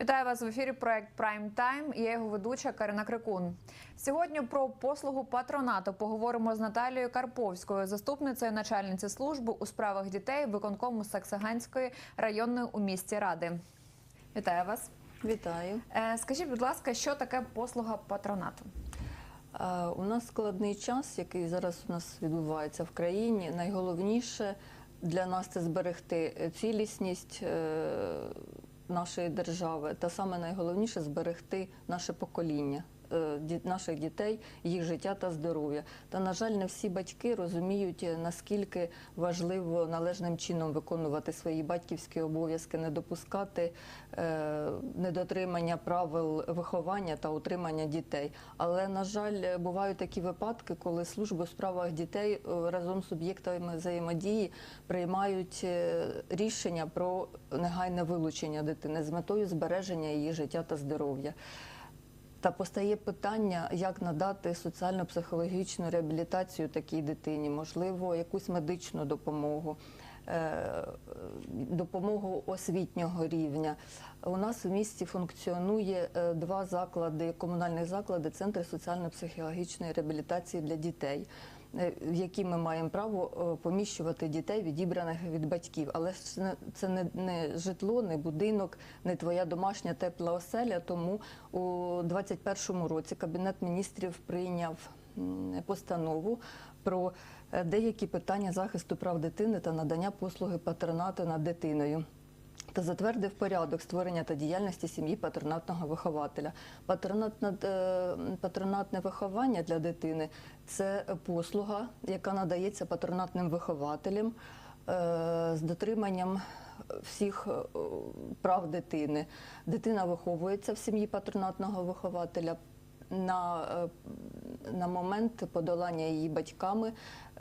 Вітаю вас в ефірі. Проект Прайм Тайм. і Я його ведуча Карина Крикун. Сьогодні про послугу патронату поговоримо з Наталією Карповською, заступницею начальниці служби у справах дітей виконкому Саксаганської районної у місті Ради. Вітаю вас. Вітаю. Е, Скажіть, будь ласка, що таке послуга патронату? Е, У нас складний час, який зараз у нас відбувається в країні. Найголовніше для нас це зберегти цілісність е, нашої держави, та саме найголовніше зберегти наше покоління. Е, Наших дітей, їх життя та здоров'я. Та на жаль, не всі батьки розуміють е, наскільки важливо належним чином виконувати свої батьківські обов'язки, не допускати е, недотримання правил виховання та утримання дітей. Але на жаль, бувають такі випадки, коли служби у справах дітей разом з суб'єктами взаємодії приймають рішення про негайне вилучення дитини з метою збереження її життя та здоров'я. Та постає питання, як надати соціально-психологічну реабілітацію такій дитині, можливо, якусь медичну допомогу, е, допомогу освітнього рівня. У нас в місті функціонує е, два заклади, комунальні заклади, центри соціально-психологічної реабілітації для дітей. Е, які ми маємо право е, поміщувати дітей, відібраних від батьків, але це не- не, не житло, не будинок, не твоя домашня тепла оселя. Тому у 2021 році кабінет міністрів прийняв постанову про е, деякі питання захисту прав дитини та надання послуги патронату над дитиною. Та затвердив порядок створення та діяльності сім'ї патронатного вихователя. Патронат е, патронатне виховання для дитини це послуга, яка надається патронатним вихователям е, з дотриманням всіх е, прав дитини. Дитина виховується в сім'ї патронатного вихователя. На, е, на момент подолання її батьками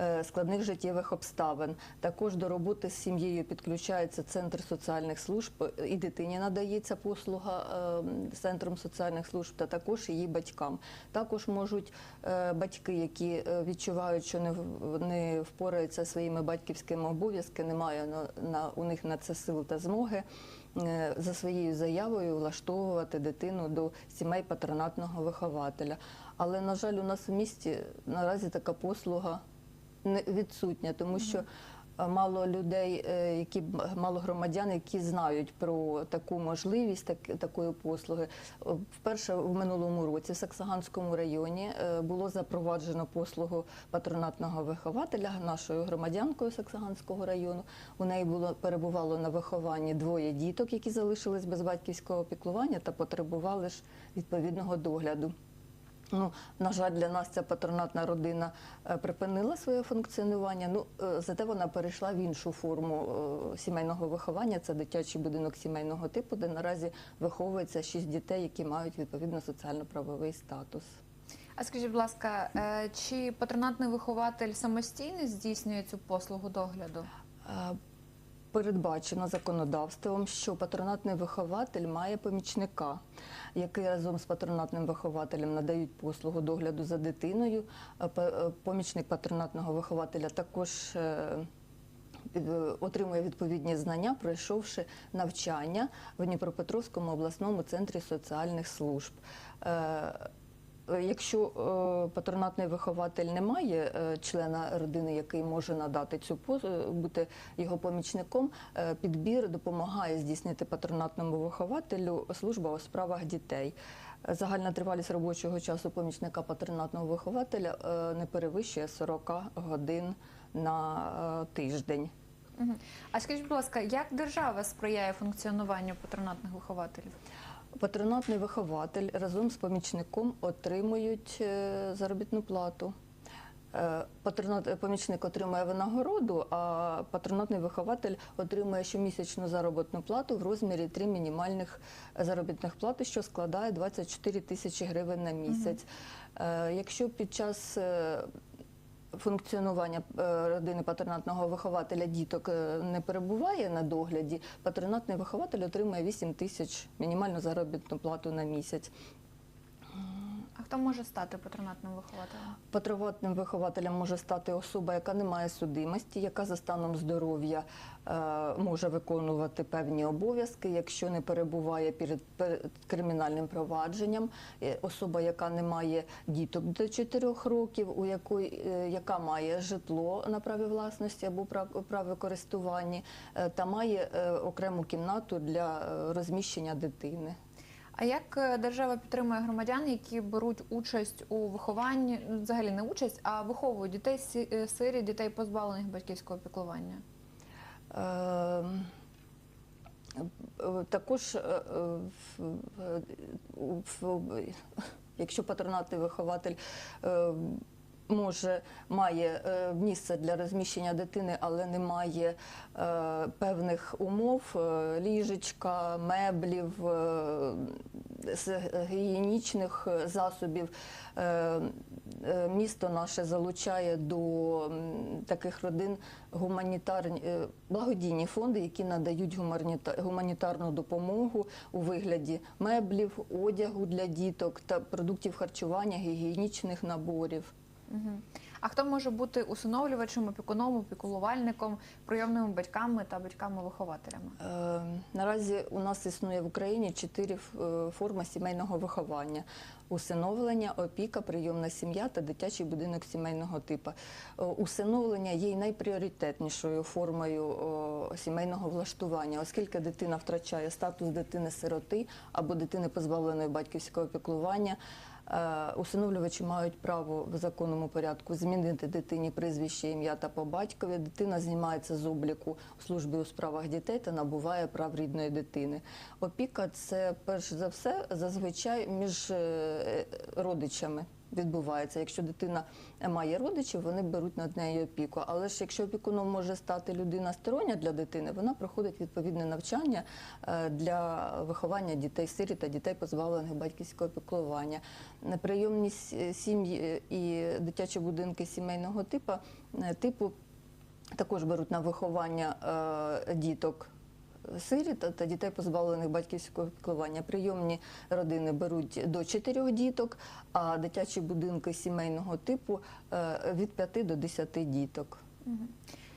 е, складних життєвих обставин. Також до роботи з сім'єю підключається центр соціальних служб, і дитині надається послуга е, центром соціальних служб, та також її батькам. Також можуть е, батьки, які е, відчувають, що не, не впораються своїми батьківськими обов'язками, немає на, на, у них на це сил та змоги. е, За своєю заявою влаштовувати дитину до сімей патронатного вихователя. Але, на жаль, у нас в місті наразі така послуга не відсутня, тому що мало людей, е, які мало громадян, які знають про таку можливість так, такої послуги. Е, Вперше в минулому році в Саксаганському районі е, було запроваджено послугу патронатного вихователя нашою громадянкою Саксаганського району. У неї було перебувало на вихованні двоє діток, які залишились без батьківського опіклування та потребували ж відповідного догляду. Ну, на жаль, для нас ця патронатна родина е, припинила своє функціонування. Ну, е, зате вона перейшла в іншу форму е, сімейного виховання. Це дитячий будинок сімейного типу, де наразі виховується шість дітей, які мають відповідно соціально-правовий статус. А скажіть, будь ласка, чи патронатний вихователь самостійно здійснює цю послугу догляду? Е, Передбачено законодавством, що патронатний вихователь має помічника, який разом з патронатним вихователем надають послугу догляду за дитиною. Е, е, Помічник патронатного вихователя також е, отримує відповідні знання, пройшовши навчання в Дніпропетровському обласному центрі соціальних служб. Е, Якщо е, патронатний вихователь не має е, члена родини, який може надати цю бути його помічником, підбір допомагає здійснити патронатному вихователю служба у справах дітей. Загальна тривалість робочого часу помічника патронатного вихователя не перевищує 40 годин на тиждень. А скажіть, будь ласка, як держава сприяє функціонуванню патронатних вихователів? Патронатний вихователь разом з помічником отримують е, заробітну плату. Е, Патронат, помічник отримує винагороду, а патронатний вихователь отримує щомісячну заробітну плату в розмірі 3 мінімальних заробітних плати, що складає 24 тисячі гривень на місяць. Е, Якщо під час функціонування е, родини патронатного вихователя діток е, не перебуває на догляді, патронатний вихователь отримує 8 тисяч мінімальну заробітну плату на місяць. Хто може стати патронатним вихователем? Патронатним вихователем може стати особа, яка не має судимості, яка за станом здоров'я е, може виконувати певні обов'язки, якщо не перебуває перед, кримінальним провадженням, Е, особа, яка не має діток до 4 років, у якої е, яка має житло на праві власності або прав- праві користування, та має окрему кімнату для розміщення дитини. А як е, держава підтримує громадян, які беруть участь у вихованні, ну, взагалі не участь, а виховують дітей е, сирі, дітей позбавлених батьківського піклування? Е, е, Також, якщо патронатний вихователь е, може має е, місце для розміщення дитини, але не має е, певних умов, е, ліжечка, меблів, гігієнічних засобів. Місто наше залучає до таких родин гуманітарні благодійні фонди, які надають гуманітарну допомогу у вигляді меблів, одягу для діток та продуктів харчування, гігієнічних наборів. Угу. А хто може бути усиновлювачем, опікуном, опікулувальником, прийомними батьками та батьками-вихователями? Е, Наразі у нас існує в Україні чотири е, форми сімейного виховання: усиновлення, опіка, прийомна сім'я та дитячий будинок сімейного типу. Е, Усиновлення є найпріоритетнішою формою сімейного влаштування, оскільки дитина втрачає статус дитини-сироти або дитини позбавленої батьківського піклування. Е, Усиновлювачі мають право в законному порядку змінити дитині прізвище, ім'я та по батькові. Дитина знімається з обліку у службі у справах дітей та набуває прав рідної дитини. Опіка це перш за все зазвичай між е, родичами. Відбувається, якщо дитина має родичів, вони беруть над нею опіку. Але ж якщо опікуном може стати людина стороння для дитини, вона проходить відповідне навчання е, для виховання дітей сирі та дітей позбавлених батьківського піклування. Прийомні сім'ї і дитячі будинки сімейного типу, е, типу також беруть на виховання е, діток. Сиріт та- дітей, позбавлених батьківського піклування. Прийомні родини беруть до 4 діток, а дитячі будинки сімейного типу е, від 5 до 10 діток.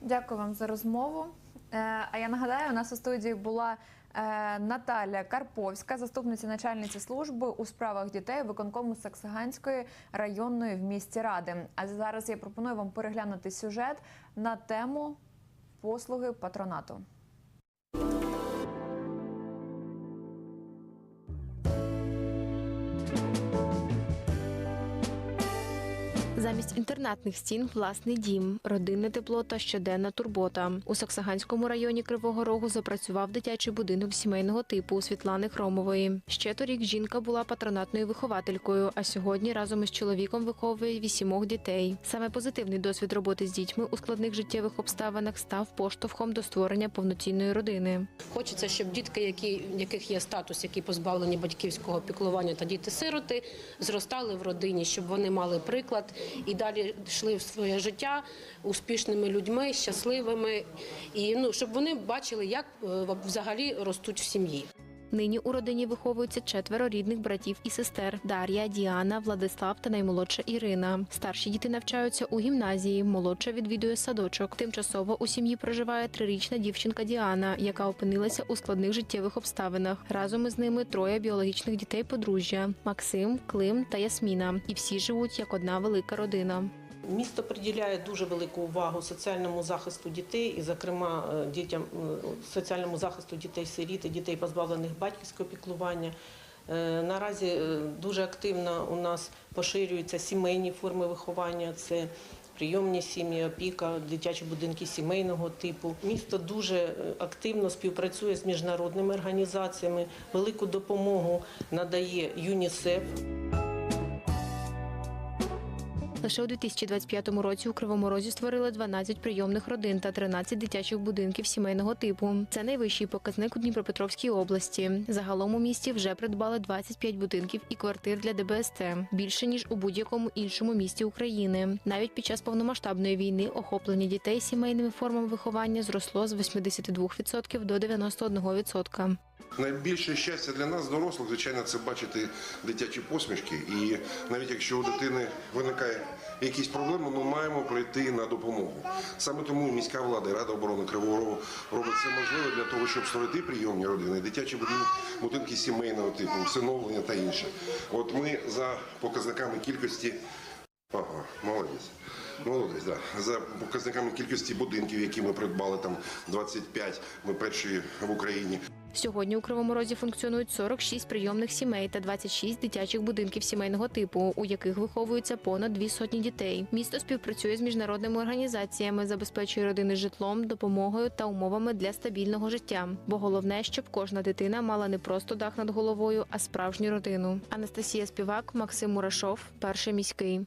Дякую вам за розмову. Е, А я нагадаю, у нас у студії була е, Наталя Карповська, заступниця начальниці служби у справах дітей виконкому Саксаганської районної в місті Ради. А зараз я пропоную вам переглянути сюжет на тему послуги патронату. Замість інтернатних стін власний дім, родинне тепло та щоденна турбота. У Саксаганському районі Кривого Рогу запрацював дитячий будинок сімейного типу у Світлани Хромової. Ще торік жінка була патронатною вихователькою, а сьогодні разом із чоловіком виховує вісімох дітей. Саме позитивний досвід роботи з дітьми у складних життєвих обставинах став поштовхом до створення повноцінної родини. Хочеться, щоб дітки, які, яких є статус, які позбавлені батьківського піклування та діти-сироти, зростали в родині, щоб вони мали приклад і далі йшли в своє життя успішними людьми, щасливими, і ну щоб вони бачили, як е, взагалі ростуть в сім'ї. Нині у родині виховуються четверо рідних братів і сестер: Дар'я, Діана, Владислав та наймолодша Ірина. Старші діти навчаються у гімназії, молодша відвідує садочок. Тимчасово у сім'ї проживає трирічна дівчинка Діана, яка опинилася у складних життєвих обставинах. Разом із ними троє біологічних дітей подружжя: Максим, Клим та Ясміна. І всі живуть як одна велика родина. Місто приділяє дуже велику увагу соціальному захисту дітей, і, зокрема, е, дітям е, соціальному захисту дітей-сиріт і дітей, позбавлених батьківського піклування. Е, Наразі дуже активно у нас поширюються сімейні форми виховання. Це прийомні сім'ї, опіка, дитячі будинки сімейного типу. Місто дуже активно співпрацює з міжнародними організаціями. Велику допомогу надає ЮНІСЕФ. Лише у 2025 році у Кривому Розі створили 12 прийомних родин та 13 дитячих будинків сімейного типу. Це найвищий показник у Дніпропетровській області. Загалом у місті вже придбали 25 будинків і квартир для ДБСТ більше ніж у будь-якому іншому місті України. Навіть під час повномасштабної війни охоплення дітей сімейними формами виховання зросло з 82% до 91%. Найбільше щастя для нас, дорослих, звичайно, це бачити дитячі посмішки. І навіть якщо у дитини виникає якісь проблеми, ми маємо прийти на допомогу. Саме тому міська влада і Рада оборони Кривого Рогу робить все можливе для того, щоб створити прийомні родини, дитячі будинки, будинки сімейного типу, всиновлення та інше. От ми за показниками кількості Ага, молодець. Молодець, да. За показниками кількості будинків, які ми придбали, там 25, ми перші в Україні. Сьогодні у Кривому Розі функціонують 46 прийомних сімей та 26 дитячих будинків сімейного типу, у яких виховуються понад дві сотні дітей. Місто співпрацює з міжнародними організаціями, забезпечує родини житлом, допомогою та умовами для стабільного життя. Бо головне, щоб кожна дитина мала не просто дах над головою, а справжню родину. Анастасія Співак, Максим Мурашов, перший міський.